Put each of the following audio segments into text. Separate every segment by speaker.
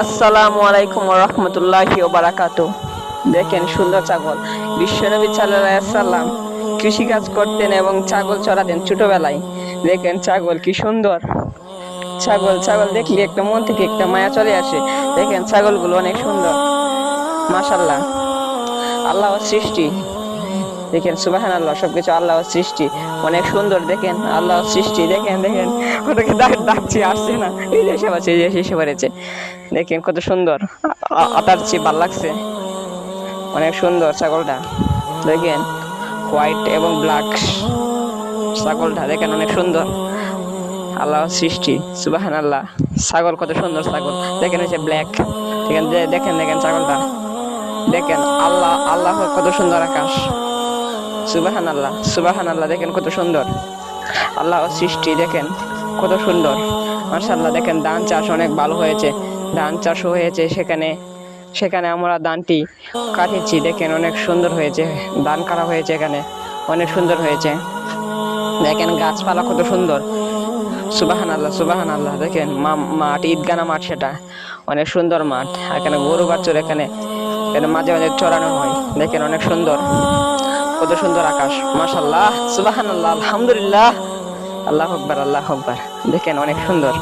Speaker 1: আসসালামু আলাইকুম রহমতুল্লাহি বারাকাত দেখেন সুন্দর ছাগল। বিশ্বনবী সাল্লাম কৃষি কাজ করতেন এবং ছাগল চড়াতেন ছোটবেলায়। দেখেন ছাগল কি সুন্দর। ছাগল ছাগল দেখলে একটা মন থেকে একটা মায়া চলে আসে। দেখেন ছাগলগুলো অনেক সুন্দর। মাশাল্লাহ আল্লাহর সৃষ্টি। দেখেন সুবাহান আল্লাহ সবকিছু আল্লাহর সৃষ্টি। অনেক সুন্দর, দেখেন আল্লাহর সৃষ্টি। দেখেন দেখেন। ওটাকে ডাক ডাকছি, আসছে না। এই যে পাচ্ছে এই যে দেখেন কত সুন্দর। আতার ভালো লাগছে। অনেক সুন্দর ছাগলটা। দেখেন, হোয়াইট এবং ব্ল্যাক ছাগলটা। দেখেন অনেক সুন্দর। আল্লাহর সৃষ্টি সুবাহান আল্লাহ ছাগল কত সুন্দর ছাগল। দেখেন হচ্ছে ব্ল্যাক। দেখেন দেখেন দেখেন ছাগলটা। দেখেন, আল্লাহ আল্লাহ কত সুন্দর আকাশ। সুবাহান আল্লাহ সুবাহান আল্লাহ দেখেন কত সুন্দর। আল্লাহ সৃষ্টি, দেখেন। কত সুন্দর। মার্শাল্লাহ দেখেন ধান চাষ অনেক ভালো হয়েছে। ধান চাষও হয়েছে সেখানে সেখানে আমরা ধানটি কাটেছি দেখেন অনেক সুন্দর হয়েছে, ধান কাটা হয়েছে এখানে, অনেক সুন্দর হয়েছে। দেখেন গাছপালা কত সুন্দর। সুবাহান আল্লাহ সুবাহান আল্লাহ দেখেন মাঠ ঈদগানা মাঠ সেটা। অনেক সুন্দর মাঠ। এখানে গরু বাচ্চার এখানে এখানে মাঝে মাঝে চড়ানো হয়। দেখেন অনেক সুন্দর, কত সুন্দর আকাশ। মাশাল্লাহ সুবাহান আল্লাহ আলহামদুলিল্লাহ। আল্লাহ আকবার আল্লাহ আকবার। দেখেন অনেক সুন্দর।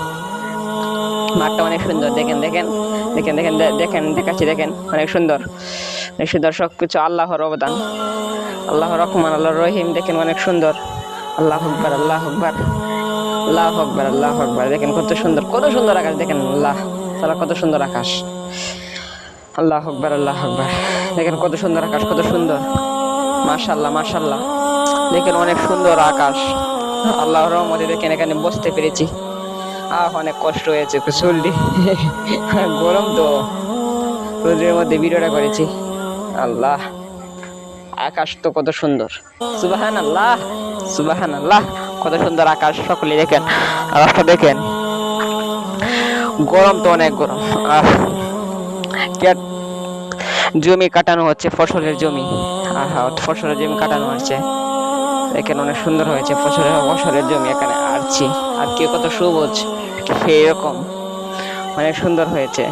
Speaker 1: মাঠটা অনেক সুন্দর। দেখেন দেখেন দেখেন দেখেন দেখেন, দেখাচ্ছি, দেখেন। অনেক সুন্দর। অনেক সুন্দর সব কিছু আল্লাহর অবদান। আল্লাহ রহমান আল্লাহ রহিম। দেখেন অনেক সুন্দর। আল্লাহ আকবার আল্লাহ আকবার। আল্লাহ আকবার আল্লাহ আকবার। দেখেন কত সুন্দর কত সুন্দর আকাশ। দেখেন আল্লাহ তারা কত সুন্দর আকাশ। আল্লাহ আকবার আল্লাহ আকবার। দেখেন কত সুন্দর আকাশ, কত সুন্দর। মাশাল্লাহ মাশাল্লাহ দেখেন অনেক সুন্দর আকাশ। আল্লাহ রহমতে দেখেন এখানে বসতে পেরেছি। আহ, অনেক কষ্ট হয়েছে চল্লি। গরম তো। রোদের মধ্যে ভিডিওটা করেছি। আল্লাহ, আকাশ তো কত সুন্দর। সুবাহান আল্লাহ সুবাহান আল্লাহ কত সুন্দর আকাশ, সকলে দেখেন, আকাশটা দেখেন। গরম তো অনেক গরম। জমি কাটানো হচ্ছে, ফসলের জমি। ফসলের জমি কাটানো হচ্ছে। দেখেন অনেক সুন্দর হয়েছে, ফসলের ফসলের জমি এখানে আরছি আর কে কত সবুজ এরকম অনেক সুন্দর হয়েছে।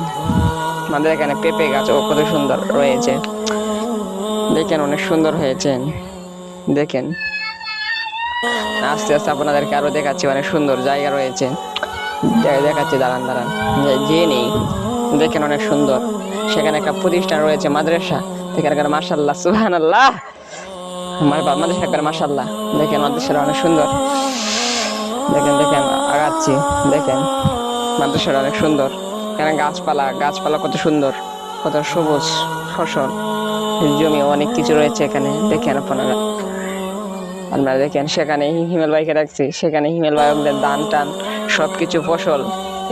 Speaker 1: আমাদের এখানে পেঁপে গাছ ও কত সুন্দর রয়েছে। দেখেন অনেক সুন্দর হয়েছে। দেখেন। আস্তে আস্তে আপনাদেরকে আরও দেখাচ্ছি, অনেক সুন্দর জায়গা রয়েছে। দেখাচ্ছি, দাঁড়ান দাঁড়ান। যে নেই, দেখেন অনেক সুন্দর। সেখানে একটা প্রতিষ্ঠান রয়েছে, মাদ্রাসা। এখানকার মার্শাল্লাহ সুহান আল্লাহ আমার মাদ্রাসা একবার মার্শাল্লাহ দেখেন মাদ্রাসাটা অনেক সুন্দর। দেখেন দেখেন, আগাচ্ছি। দেখেন মাদ্রাসাটা অনেক সুন্দর। এখানে গাছপালা গাছপালা কত সুন্দর। কত সবুজ, ফসল, জমি, অনেক কিছু রয়েছে এখানে। দেখেন আপনারা। আপনারা দেখেন, সেখানে হিমেল বাইকে রাখছি। সেখানে হিমেল বাইকদের দান টান সব কিছু ফসল,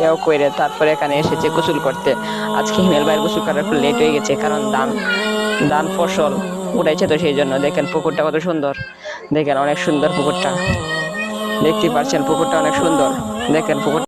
Speaker 1: এও করে তারপরে এখানে এসেছে গোসল করতে। আজকে হিমেল ভাইয়ের গোসল করার একটু লেট হয়ে গেছে, কারণ দান দান ফসল উঠাইছে তো সেই জন্য। দেখেন পুকুরটা কত সুন্দর। দেখেন অনেক সুন্দর পুকুরটা। দেখতে পাচ্ছেন পুকুরটা অনেক সুন্দর। দেখেন পুকুরটা